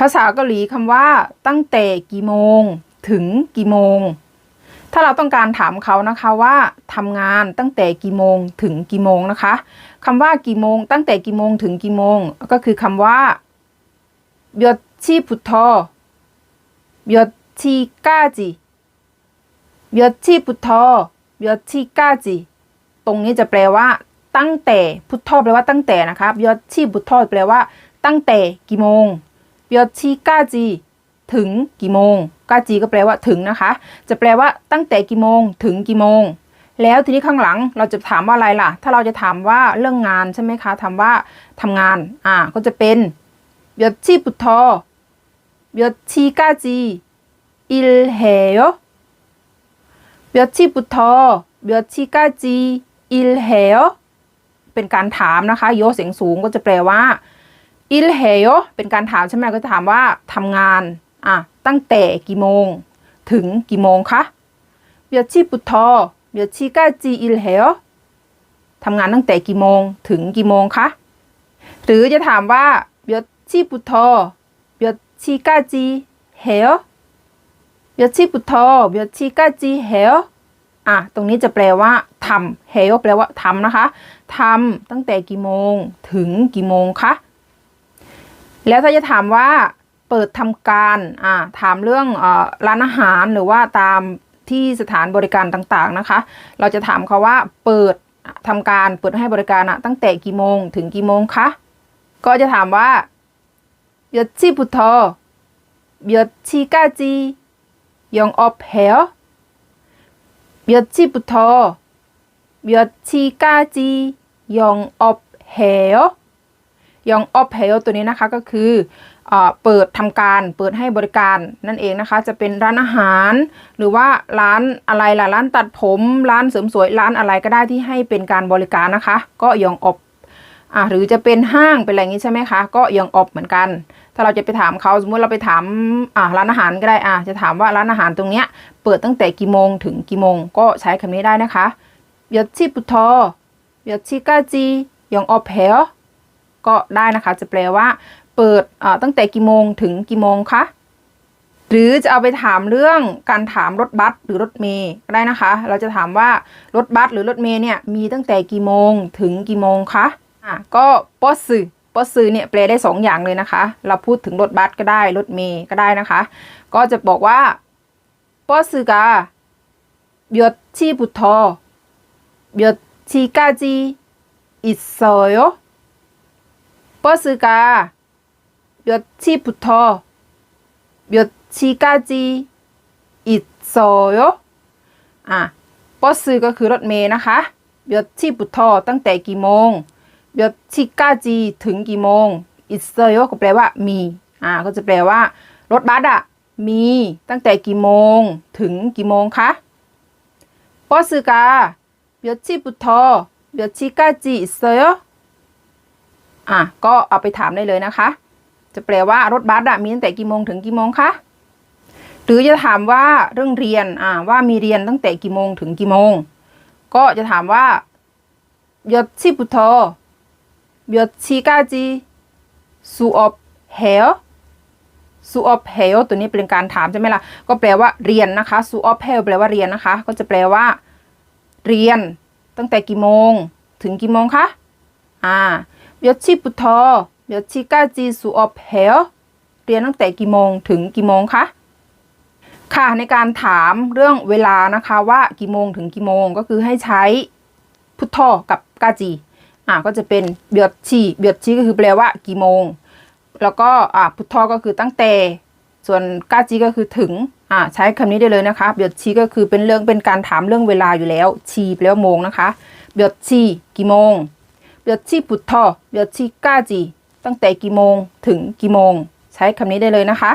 ภาษาเกาหลีคำว่า ตั้งแต่กี่โมง ถึงกี่โมง ถ้าเราต้องการถามเขานะคะว่าทำงานตั้งแต่กี่โมง ถึงกี่โมงนะคะคำว่ากี่โมง ตั้งแต่กี่โมงถึงกี่โมง ก็คือคำว่าเยดชีพุทโธเยดชีก้าจิเยดชีพุทโธเยดชีก้าจิตรงนี้จะแปลว่า ตั้งแต่พุทโธแปลว่าตั้งแต่นะครับเยดชีพุทโธแปลว่า ตั้งแต่กี่โมง เปียชีก้าจีถึงกี่โมงก้าจีก็แปลว่าถึงนะคะ จะแปลว่าตั้งแต่กี่โมงถึงกี่โมง แล้วทีนี้ข้างหลังเราจะถามว่าอะไรล่ะ ถ้าเราจะถามว่าเรื่องงานใช่ไหมคะถามว่าทำงาน อ่า ก็จะเป็นเยชีปุทโธเยชีก้าจีอิลเฮโยเยชีปุทโธเยชีก้าจีอิลเฮโยเป็นการถามนะคะ โยเสียงสูงก็จะแปลว่า il h e o เป็นการถามใช่ไหมก็จะถามว่าทำงานอะตั้งแต่กี่โมง ถึงกี่โมงคะเบียชีปุทอเบียชีกาจีอิลเฮโอทำงานตั้งแต่กี่โมง ถึงกี่โมงคะหรือจะถามว่าเบียชีปุทอเบียชีกาจีเฮโอเบียชีปุทอเบียชีกาจีเฮโออะตรงนี้จะแปลว่าทำเฮโอแปลว่าทำนะคะทำตั้งแต่กี่โมง ถึงกี่โมงคะ แล้วถ้าจะถามว่าเปิดทำการอ่าถามเรื่องอร้านอาหารหรือว่าตามที่สถานบริการต่างๆนะคะ เราจะถามเขาว่าเปิดทำการเปิดให้บริการอะตั้งแต่กี่โมงถึงกี่โมงคะก็จะถามว่าเยชิบุทอเยชิกาจียองออบเฮลเยชิบุทอเยชิกาจียองออบเฮล ยองออฟเพลตัวนี้นะคะก็คือเปิดทำการเปิดให้บริการนั่นเองนะคะ จะเป็นร้านอาหาร หรือว่าร้านอะไรล่ะร้านตัดผม ร้านเสริมสวยร้านอะไรก็ได้ที่ให้เป็นการบริการนะคะ ก็ยองออฟหรือจะเป็นห้างเป็นอะไรงนี้ใช่ไหมคะ ก็ยองออฟเหมือนกัน ถ้าเราจะไปถามเขาสมมติเราไปถามร้านอาหารก็ได้จะถามว่าร้านอาหารตรงเนี้ยเปิดตั้งแต่กี่โมงถึงกี่โมง ก็ใช้คำนี้ได้นะคะยัดชิปุทอยัดชิกาจียองออฟเพล ก็ได้นะคะ จะแปลว่า เปิดตั้งแต่กี่โมงถึงกี่โมงคะหรือจะเอาไปถามเรื่องการถามรถบัสหรือรถเมย์ได้นะคะ เราจะถามว่ารถบัสหรือรถเมย์เนี่ยมีตั้งแต่กี่โมงถึงกี่โมงคะอะก็ปอสึปอสึเนี่ยแปลได้2ออย่างเลยนะคะ เราพูดถึงรถบัสก็ได้รถเมย์ก็ได้นะคะ ก็จะบอกว่าปอสึกาเบียดชีบุทอเบียดชีกาจีอิสโซโย 버스가 몇 시부터 몇 시까지 있어요? อ่ะ 버스 ก็คือรถเมล์นะคะ몇 시부터 ตั้งแต่กี่โมง몇 시까지 ถึงกี่โมง 있어요 ก็แปลว่ามี อ่า ก็จะแปลว่า รถบัสอะมีตั้งแต่กี่โมง ถึงกี่โมงคะ 버스가 몇 시부터 몇 시까지 있어요? ่ะก็เอาไปถามได้เลยนะคะ จะแปลว่ารถบัสมีตั้งแต่กี่โมงถึงกี่โมงคะหรือจะถามว่าเรื่องเรียนอ่าว่ามีเรียนตั้งแต่กี่โมงถึงกี่โมง ก็จะถามว่ายศชีพุทโธยศชีกาจีสูอบเหวสูออฟเฮลตัวนี้เป็นการถามใช่ไหมล่ะ ก็แปลว่าเรียนนะคะสูออฟเฮลแปลว่าเรียนนะคะ ก็จะแปลว่า เรียนตั้งแต่กี่โมง ถึงกี่โมงคะ อ่า 몇 시부터 몇 시까지 수업해요? เรียนตั้งแต่กี่โมงถึงกี่โมงคะ ค่ะในการถามเรื่องเวลานะคะว่ากี่โมงถึงกี่โมงก็คือให้ใช้พุทโธกับกาจีอ่าก็จะเป็นเบียดชีเบียดชีก็คือแปลว่ากี่โมง แล้วก็อ่าพุทโธก็คือตั้งแต่ ส่วนกาจีก็คือถึงอ่าใช้คำนี้ได้เลยนะคะเบียดชีก็คือเป็นเรื่องเป็นการถามเรื่องเวลาอยู่แล้ว ชีแปลว่าโมงนะคะเบียดชีกี่โมง เบียดชีพุทโธเบียดชีกาจีตั้งแต่กี่โมงถึงกี่โมง ใช้คำนี้ได้เลยนะคะ